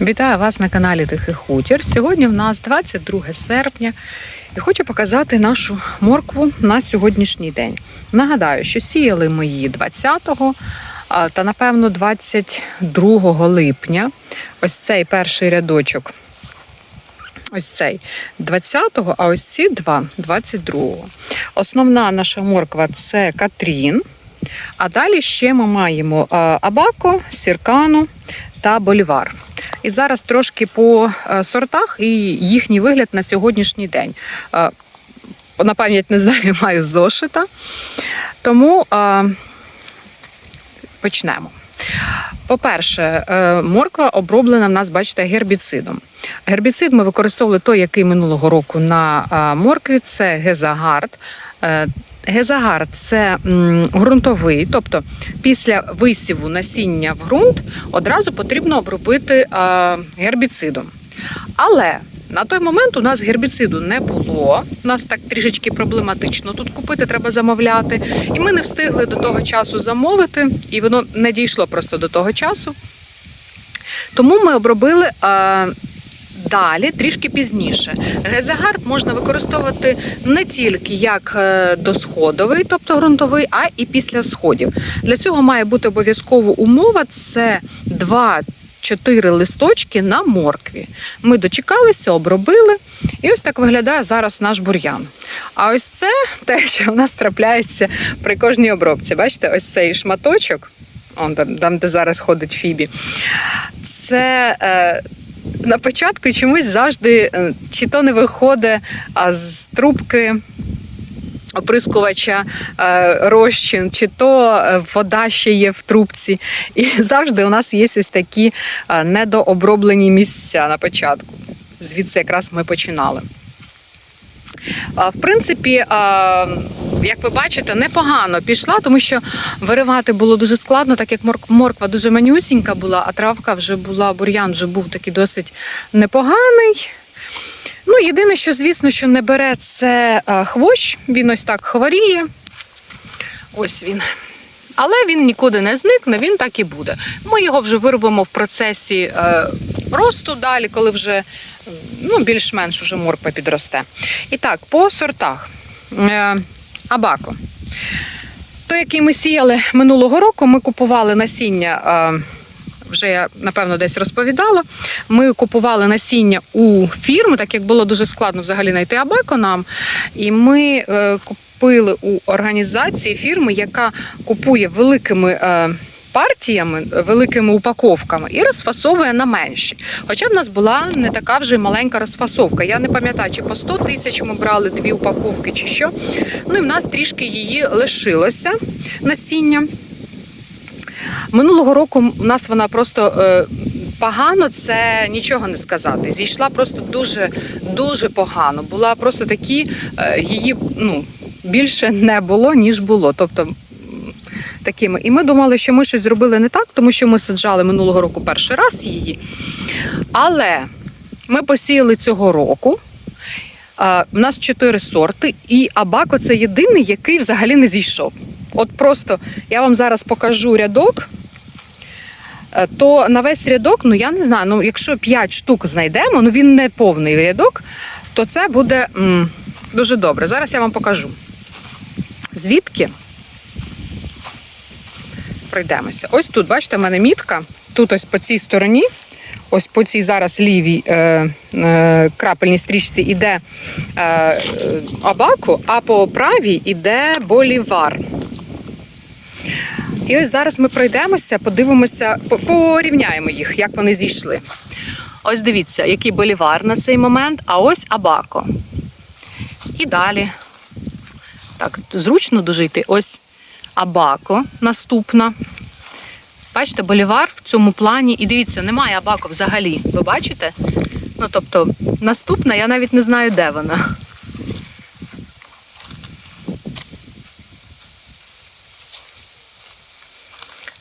Вітаю вас на каналі Тихий Хутір. Сьогодні в нас 22 серпня і хочу показати нашу моркву на сьогоднішній день. Нагадаю, що сіяли ми її 20-го та, напевно, 22 липня. Ось цей перший рядочок. Ось цей 20-го, а ось ці два 22-го. Основна наша морква це Катрін. А далі ще ми маємо Абако, Сіркану та Болівар. І зараз трошки по е, сортах і їхній вигляд на сьогоднішній день. Е, На пам'ять не знаю, маю зошита. Тому е, почнемо. По-перше, морква оброблена в нас, бачите, гербіцидом. Гербіцид ми використовували той, який минулого року на моркві, це гезагард. Гезагард це ґрунтовий, тобто після висіву насіння в ґрунт одразу потрібно обробити гербіцидом. Але на той момент у нас гербіциду не було. У нас так трішечки проблематично тут купити, треба замовляти. І ми не встигли до того часу замовити, і воно не дійшло просто до того часу. Тому ми обробили. Далі, трішки пізніше, гезагард можна використовувати не тільки як е, досходовий, тобто ґрунтовий, а і після сходів. Для цього має бути обов'язково умова: це 2-4 листочки на моркві. Ми дочекалися, обробили, і ось так виглядає зараз наш бур'ян. А ось це те, що в нас трапляється при кожній обробці. Бачите, ось цей шматочок, он там де зараз ходить Фібі. Це. Е, на початку чомусь завжди е, чи то не виходить а з трубки оприскувача е, розчин, чи то е, вода ще є в трубці. І завжди у нас є ось такі недооброблені місця на початку. Звідси якраз ми починали. В принципі, як ви бачите, непогано пішла, тому що виривати було дуже складно, так як морква дуже манюсінька була, а травка вже була, бур'ян вже був такий досить непоганий. Ну, єдине, що, звісно, що не бере, це хвощ, він ось так хворіє. Ось він. Але він нікуди не зникне, він так і буде. Ми його вже виробимо в процесі е, росту далі, коли вже ну, більш-менш уже морква підросте. І так, по сортах. Е, абако. Той, який ми сіяли минулого року, ми купували насіння. Е, вже я напевно десь розповідала. Ми купували насіння у фірми, так як було дуже складно взагалі знайти абако нам. І ми е, купили у організації фірми, яка купує великими. Партіями, великими упаковками і розфасовує на менші. Хоча в нас була не така вже маленька розфасовка. Я не пам'ятаю, чи по 100 тисяч ми брали дві упаковки, чи що. Ну і в нас трішки її лишилося насіння. Минулого року у нас вона просто е, погано, це нічого не сказати. Зійшла просто дуже дуже погано. Була просто такі, е, її ну, більше не було, ніж було. Тобто такими. І ми думали, що ми щось зробили не так, тому що ми саджали минулого року перший раз її. Але ми посіяли цього року. У нас чотири сорти, і Абако це єдиний, який взагалі не зійшов. От просто я вам зараз покажу рядок. Е, То на весь рядок, ну я не знаю, ну якщо 5 штук знайдемо, ну він не повний рядок, то це буде м, дуже добре. Зараз я вам покажу. Звідки пройдемося. Ось тут, бачите, в мене мітка. Тут ось по цій стороні, ось по цій зараз лівій е, е, крапельній стрічці іде е, абаку, а по правій іде болівар. І ось зараз ми пройдемося, подивимося, порівняємо їх, як вони зійшли. Ось дивіться, який болівар на цей момент, а ось абако. І далі. Так, зручно дуже йти. Ось абако наступна. Бачите, болівар в цьому плані. І дивіться, немає абако взагалі. Ви бачите? Ну, тобто, наступна, я навіть не знаю, де вона.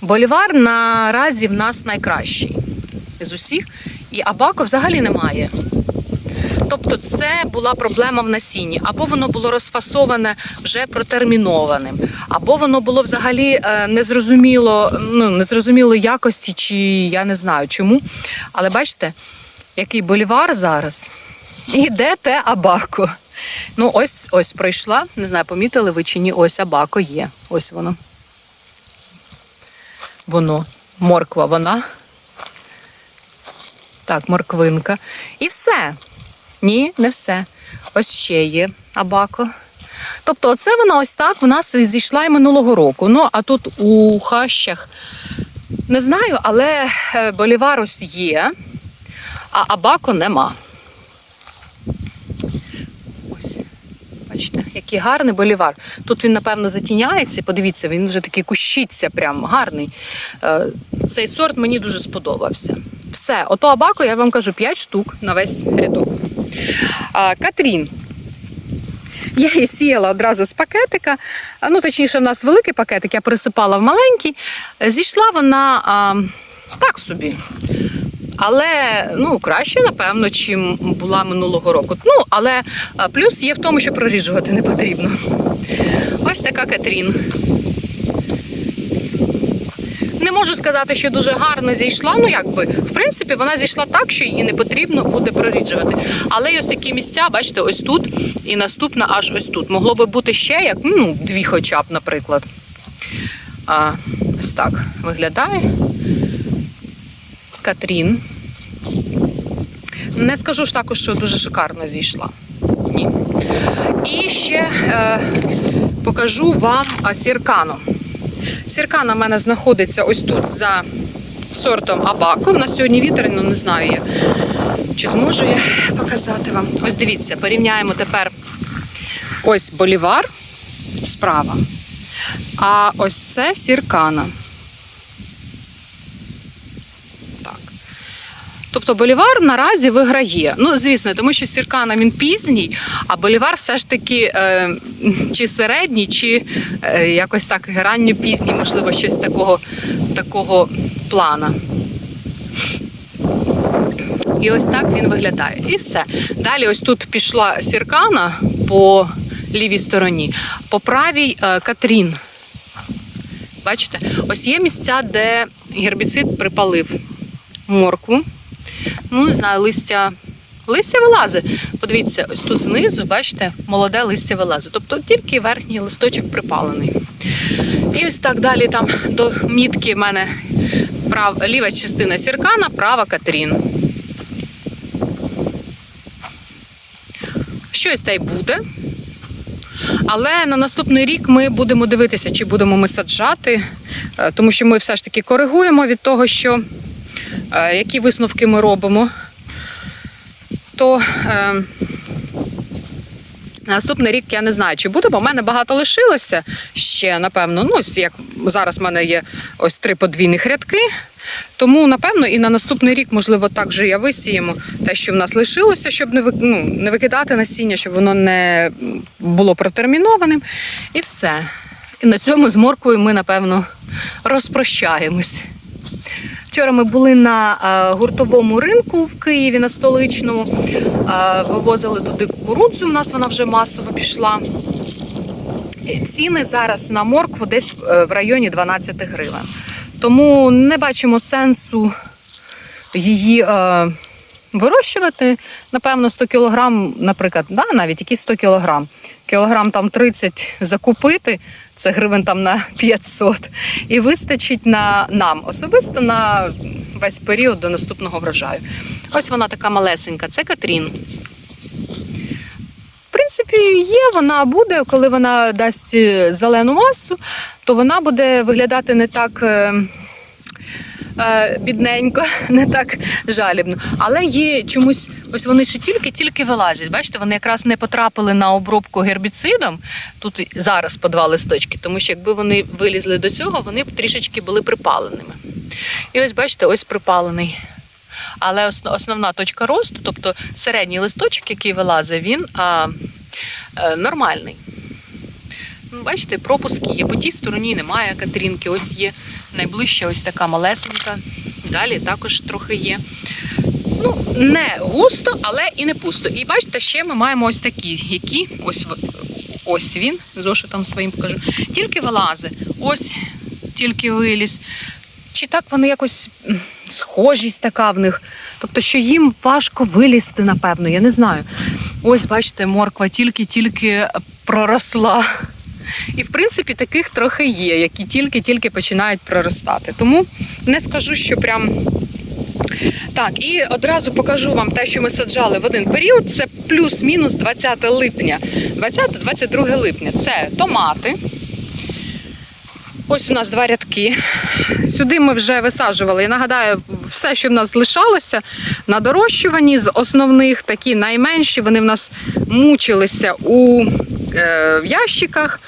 Болівар наразі в нас найкращий з усіх. І абако взагалі немає. Тобто, це була проблема в насінні, або воно було розфасоване вже протермінованим, або воно було взагалі е, незрозуміло, ну незрозуміло якості, чи я не знаю чому. Але бачите, який болівар зараз. І де те абако. Ну, ось ось пройшла. Не знаю, помітили ви чи ні, ось абако є. Ось воно. Воно. Морква вона. Так, морквинка. І все. Ні, не все. Ось ще є абако. Тобто, оце вона ось так в нас зійшла і минулого року. Ну, а тут у хащах не знаю, але е, болівар ось є, а абако нема. Ось, бачите, який гарний болівар. Тут він, напевно, затіняється. Подивіться, він вже такий кущиться, прям гарний. Е, Цей сорт мені дуже сподобався. Все, ото абако, я вам кажу, 5 штук на весь рядок. Катрін. Я її сіяла одразу з пакетика. Ну, точніше, в нас великий пакетик, я пересипала в маленький. Зійшла вона а, так собі. Але ну, краще, напевно, чим була минулого року. Ну, але плюс є в тому, що проріжувати не потрібно. Ось така Катрін. Не можу сказати, що дуже гарно зійшла. Ну якби в принципі вона зійшла так, що її не потрібно буде проріджувати. Але ось такі місця, бачите, ось тут і наступна аж ось тут. Могло би бути ще як ну, дві, хоча б, наприклад. А, ось так виглядає. Катрін. Не скажу ж також, що дуже шикарно зійшла. Ні. І ще е, покажу вам сіркану. Сіркана в мене знаходиться ось тут за сортом Абако. На сьогодні вітер, ну не знаю я, чи зможу я показати вам. Ось дивіться, порівняємо тепер ось болівар справа. А ось це сіркана. Тобто болівар наразі виграє. Ну, звісно, тому що сіркана він пізній, а болівар все ж таки е, чи середній, чи е, якось так ранньо пізній, можливо, щось такого, такого плана. І ось так він виглядає. І все. Далі, ось тут пішла сіркана по лівій стороні, по правій е, Катрін. Бачите, ось є місця, де гербіцид припалив моркву. Ну, не знаю, листя. Листя вилазить. Подивіться, ось тут знизу, бачите, молоде листя вилазить. Тобто тільки верхній листочок припалений. І ось так далі там до мітки в мене прав, ліва частина сіркана, права Катрін. Щось та й буде. Але на наступний рік ми будемо дивитися, чи будемо ми саджати, е, тому що ми все ж таки коригуємо від того, що які висновки ми робимо. То е, наступний рік я не знаю, чи буде, бо в мене багато лишилося ще, напевно. Ну, як зараз в мене є ось три подвійних рядки. Тому, напевно, і на наступний рік, можливо, так же я висіємо те, що в нас лишилося, щоб не ну, не викидати насіння, щоб воно не було протермінованим. І все. І на цьому з морквою ми, напевно, розпрощаємось. Вчора ми були на е, гуртовому ринку в Києві на столичному. Е, вивозили туди кукурудзу. У нас вона вже масово пішла. Ціни зараз на моркву десь е, в районі 12 гривень. Тому не бачимо сенсу її е, вирощувати. Напевно, 100 кілограм, наприклад, да, навіть якісь 100 кілограм. Кілограм там 30 закупити, це гривень там на 500. І вистачить на нам особисто на весь період до наступного врожаю. Ось вона така малесенька. Це Катрін. В принципі, є, вона буде, коли вона дасть е, зелену масу, то вона буде виглядати не так е, бідненько, не так жалібно. Але є чомусь, ось вони ще тільки-тільки вилазять. Бачите, вони якраз не потрапили на обробку гербіцидом. Тут зараз по два листочки, тому що якби вони вилізли до цього, вони б трішечки були припаленими. І ось бачите, ось припалений. Але основна точка росту, тобто середній листочок, який вилазить, він а, е, нормальний. Ну, Бачите, пропуски є. По тій стороні немає Катрінки. Ось є найближча ось така малесенька. Далі також трохи є. Ну, не густо, але і не пусто. І бачите, ще ми маємо ось такі, які ось ось він, зошитом своїм покажу. Тільки вилази. Ось тільки виліз. Чи так вони якось схожість така в них? Тобто, що їм важко вилізти, напевно, я не знаю. Ось, бачите, морква тільки-тільки проросла. І, в принципі, таких трохи є, які тільки-тільки починають проростати. Тому не скажу, що прям. Так, і одразу покажу вам те, що ми саджали в один період. Це плюс-мінус 20 липня. 20-22 липня. Це томати. Ось у нас два рядки. Сюди ми вже висаджували. Я нагадаю, все, що в нас залишалося на дорощуванні з основних, такі найменші, вони в нас мучилися у в ящиках,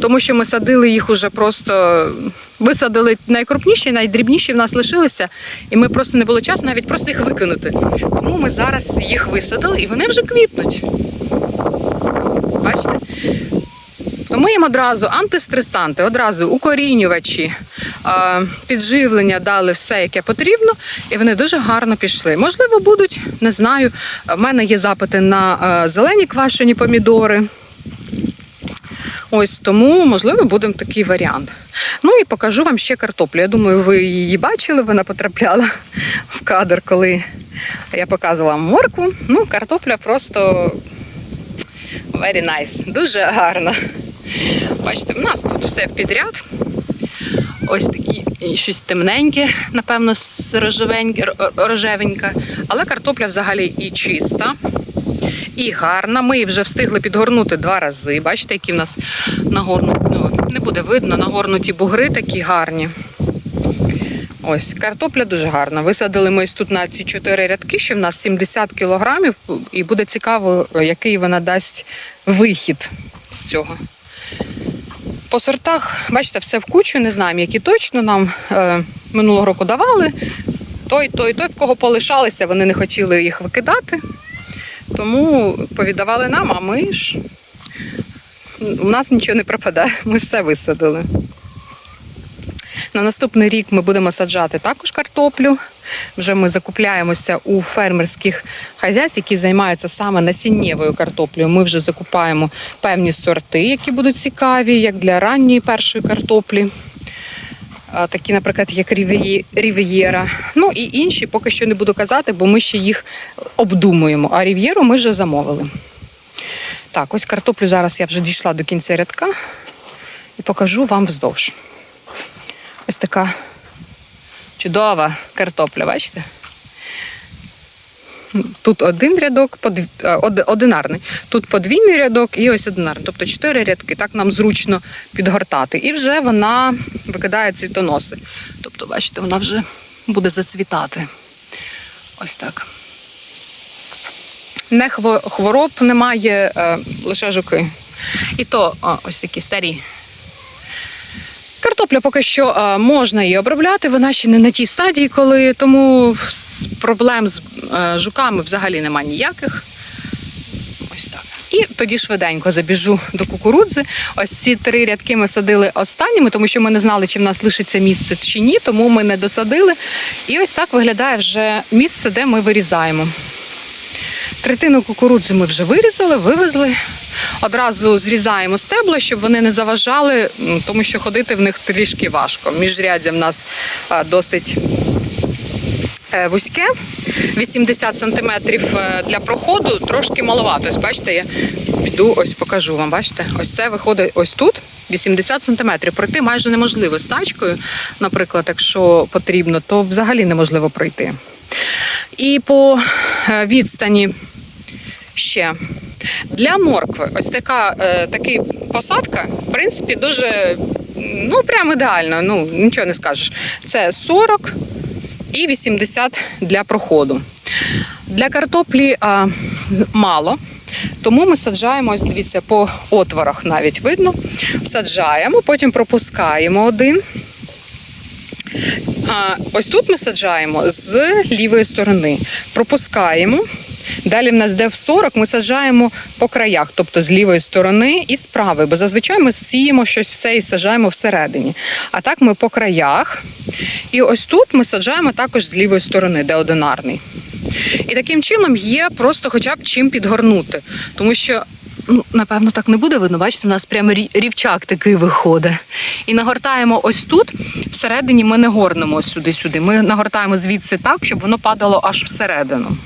тому що ми садили їх уже просто. Висадили найкрупніші, найдрібніші в нас лишилися, і ми просто не було часу навіть просто їх викинути. Тому ми зараз їх висадили і вони вже квітнуть. Бачите? Тому їм одразу антистресанти, одразу укорінювачі, е, підживлення дали все, яке потрібно, і вони дуже гарно пішли. Можливо, будуть, не знаю. В мене є запити на е, зелені квашені помідори. Ось тому, можливо, буде такий варіант. Ну і покажу вам ще картоплю. Я думаю, ви її бачили, вона потрапляла в кадр, коли я показувала морку. Ну, картопля просто very nice, дуже гарна. Бачите, в нас тут все в підряд. Ось такі щось темненьке, напевно, рожевеньке, ро- рожевеньке. Але картопля взагалі і чиста, і гарна. Ми її вже встигли підгорнути два рази. Бачите, які в нас нагорну... ну, не буде видно, нагорнуті бугри такі гарні. Ось, картопля дуже гарна. Висадили ми тут на ці чотири рядки, що в нас 70 кілограмів, і буде цікаво, який вона дасть вихід з цього. По сортах, бачите, все в кучу, не знаємо, які точно нам е, минулого року давали. Той, той, той, в кого полишалися, вони не хотіли їх викидати. Тому повіддавали нам, а ми ж у нас нічого не пропадає, ми все висадили. На наступний рік ми будемо саджати також картоплю. Вже ми закупляємося у фермерських хазяйств, які займаються саме насіннєвою картоплею. Ми вже закупаємо певні сорти, які будуть цікаві, як для ранньої першої картоплі. Такі, наприклад, як Рів'єра. Ну і інші поки що не буду казати, бо ми ще їх обдумуємо. А Рів'єру ми вже замовили. Так, ось картоплю зараз я вже дійшла до кінця рядка і покажу вам вздовж. Ось така чудова картопля, бачите? Тут один рядок, подв- одинарний. Тут подвійний рядок і ось одинарний. Тобто чотири рядки. Так нам зручно підгортати. І вже вона викидає цвітоноси. Тобто, бачите, вона вже буде зацвітати. Ось так. Не хвороб немає, е, лише жуки. І то ось такі старі. Картопля поки що можна її обробляти, вона ще не на тій стадії, коли тому проблем з жуками взагалі немає ніяких. Ось так. І тоді швиденько забіжу до кукурудзи. Ось ці три рядки ми садили останніми, тому що ми не знали, чи в нас лишиться місце чи ні, тому ми не досадили. І ось так виглядає вже місце, де ми вирізаємо. Третину кукурудзи ми вже вирізали, вивезли. Одразу зрізаємо стебла, щоб вони не заважали, тому що ходити в них трішки важко. Міжряддя в нас досить е, вузьке, 80 сантиметрів е, для проходу, трошки маловато. Ось бачите, я піду, ось покажу вам. Бачите, ось це виходить ось тут. 80 сантиметрів. Пройти майже неможливо з тачкою, наприклад, якщо потрібно, то взагалі неможливо пройти. І по е, відстані ще для моркви, ось така е, такий посадка, в принципі, дуже ну прям ідеально. Ну нічого не скажеш. Це 40 і 80 для проходу. Для картоплі а, мало. Тому ми саджаємо, ось дивіться, по отворах навіть видно. Саджаємо, потім пропускаємо один. А, ось тут ми саджаємо з лівої сторони. Пропускаємо. Далі в нас де в 40 ми саджаємо по краях, тобто з лівої сторони і з правої, бо зазвичай ми сіємо щось все і саджаємо всередині. А так ми по краях. І ось тут ми саджаємо також з лівої сторони, де одинарний. І таким чином є просто хоча б чим підгорнути. Тому що, ну, напевно, так не буде видно. Бачите, у нас прямо рівчак такий виходить. І нагортаємо ось тут. Всередині ми не горнемо сюди-сюди. Ми нагортаємо звідси так, щоб воно падало аж всередину.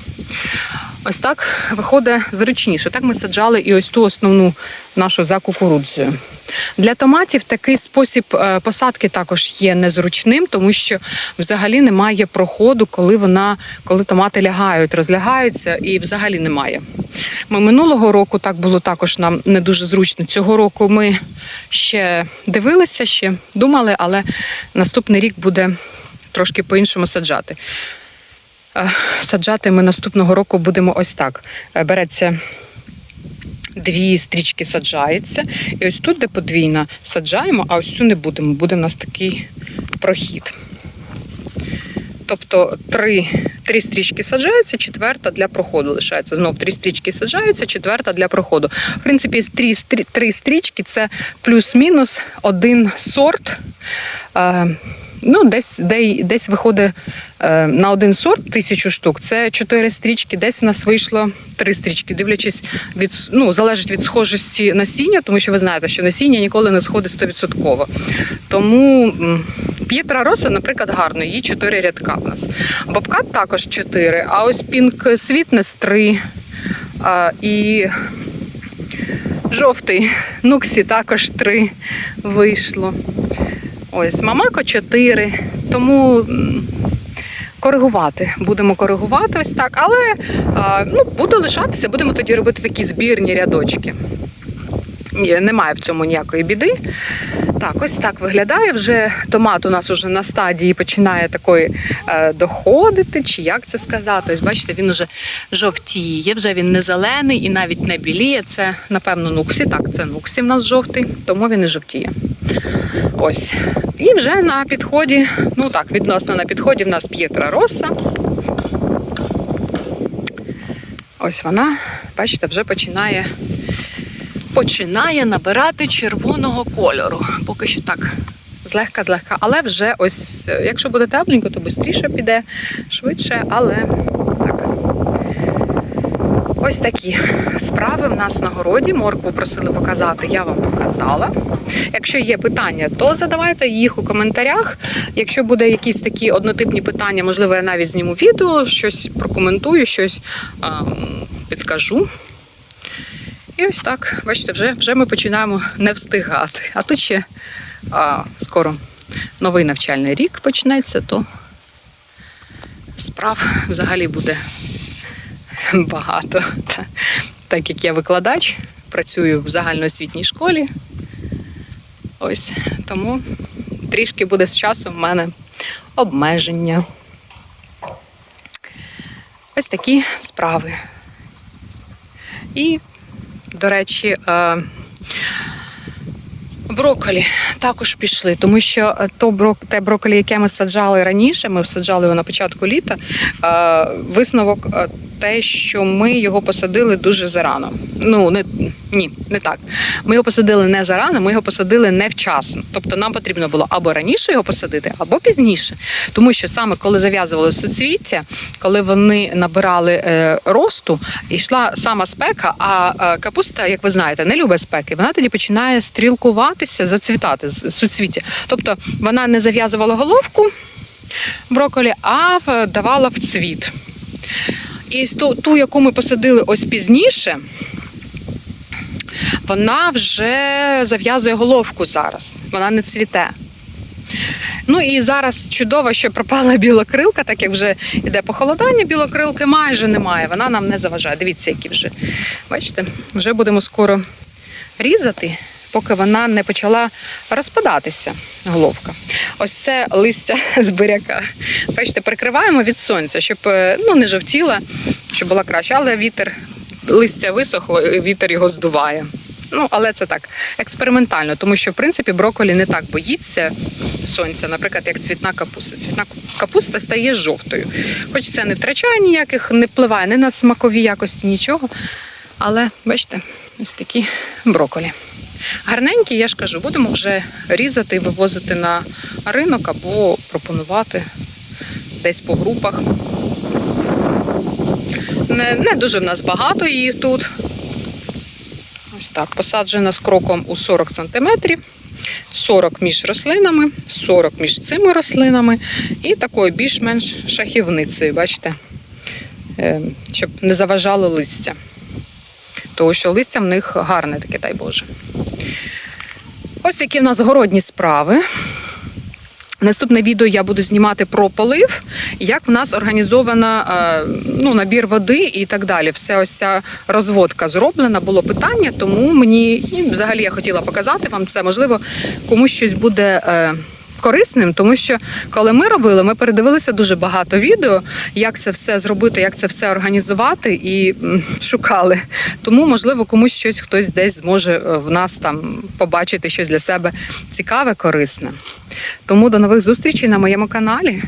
Ось так виходить зручніше. Так ми саджали і ось ту основну нашу за кукурудзою. Для томатів такий спосіб е, посадки також є незручним, тому що взагалі немає проходу, коли вона, коли томати лягають, розлягаються, і взагалі немає. Ми минулого року так було також нам не дуже зручно. Цього року ми ще дивилися, ще думали, але наступний рік буде трошки по-іншому саджати. Е, Саджати ми наступного року будемо ось так. Е, Береться дві стрічки саджається. І ось тут, де подвійна, саджаємо, а ось цю не будемо. Буде в нас такий прохід. Тобто три, три стрічки саджаються, четверта для проходу лишається. Знов три стрічки саджаються, четверта для проходу. В принципі, три, три стрічки це плюс-мінус один сорт. Е, Ну, десь, де, десь виходить е, на один сорт тисячу штук. Це чотири стрічки, десь в нас вийшло три стрічки, дивлячись від ну, залежить від схожості насіння, тому що ви знаєте, що насіння ніколи не сходить 100%. Тому П'єтра Роса, наприклад, гарно, її чотири рядка в нас. Бобкат також чотири, а ось Пінк Світнес три. А, і жовтий Нуксі також три вийшло. Ось Мамако 4. Тому коригувати. Будемо коригувати ось так. Але ну, буде лишатися, будемо тоді робити такі збірні рядочки. Немає в цьому ніякої біди. Так, ось так виглядає. Вже томат у нас уже на стадії починає такої е, доходити, чи як це сказати. Ось бачите, він уже жовтіє, вже він не зелений і навіть не біліє. Це, напевно, нуксі. Так, це нуксі в нас жовтий, тому він і жовтіє. Ось. І вже на підході, ну так, відносно на підході в нас п'єтра роса. Ось вона, бачите, вже починає, починає набирати червоного кольору. Поки що так. Злегка-злегка, але вже ось, якщо буде тепленько, то швидше піде, швидше, але. Ось такі справи в нас на городі. Моркву просили показати, я вам показала. Якщо є питання, то задавайте їх у коментарях. Якщо буде якісь такі однотипні питання, можливо, я навіть зніму відео, щось прокоментую, щось а, підкажу. І ось так, бачите, вже, вже ми починаємо не встигати. А тут ще а, скоро новий навчальний рік почнеться, то справ взагалі буде багато. Та- Так як я викладач, працюю в загальноосвітній школі. Ось тому трішки буде з часом в мене обмеження. Ось такі справи. І, до речі, е, брокколі також пішли, тому що е, то брок, те брокколі, яке ми саджали раніше, ми саджали його на початку літа. е, Висновок те, що ми його посадили дуже зарано. Ну, не, ні, не так. Ми його посадили не зарано, ми його посадили невчасно. Тобто нам потрібно було або раніше його посадити, або пізніше. Тому що саме коли зав'язували суцвіття, коли вони набирали е, росту, йшла сама спека, а е, капуста, як ви знаєте, не любить спеки. Вона тоді починає стрілкуватися, зацвітати з суцвіття. Тобто вона не зав'язувала головку брокколі, а давала в цвіт. І ту, яку ми посадили ось пізніше, вона вже зав'язує головку зараз. Вона не цвіте. Ну і зараз чудово, що пропала білокрилка, так як вже йде похолодання, білокрилки майже немає. Вона нам не заважає. Дивіться, які вже. Бачите, вже будемо скоро різати, поки вона не почала розпадатися, головка. Ось це листя з буряка. Бачите, прикриваємо від сонця, щоб е, ну, не жовтіла, щоб була краще. Але вітер, листя висохло, вітер його здуває. Ну, але це так, експериментально, тому що в принципі брокколі не так боїться сонця, наприклад, як цвітна капуста. Цвітна капуста стає жовтою. Хоч це не втрачає ніяких, не впливає ні на смакові якості, нічого. Але бачите, ось такі брокколі. Гарненькі, я ж кажу, будемо вже різати вивозити на ринок або пропонувати десь по групах. Не, не дуже в нас багато їх тут. Ось так, посаджена з кроком у 40 см, 40 між рослинами, 40 між цими рослинами і такою більш-менш шахівницею, бачите, Е, щоб не заважало листя. Тому що листя в них гарне таке, дай Боже. Ось такі в нас городні справи. Наступне відео я буду знімати про полив, як в нас організовано е, ну, набір води і так далі. Все ось ця розводка зроблена, було питання, тому мені і взагалі я хотіла показати вам це. Можливо, комусь щось буде. Корисним, тому що коли ми робили, ми передивилися дуже багато відео, як це все зробити, як це все організувати, і шукали. Тому, можливо, комусь щось хтось десь зможе е, в нас там побачити щось для себе цікаве, корисне. Тому до нових зустрічей на моєму каналі.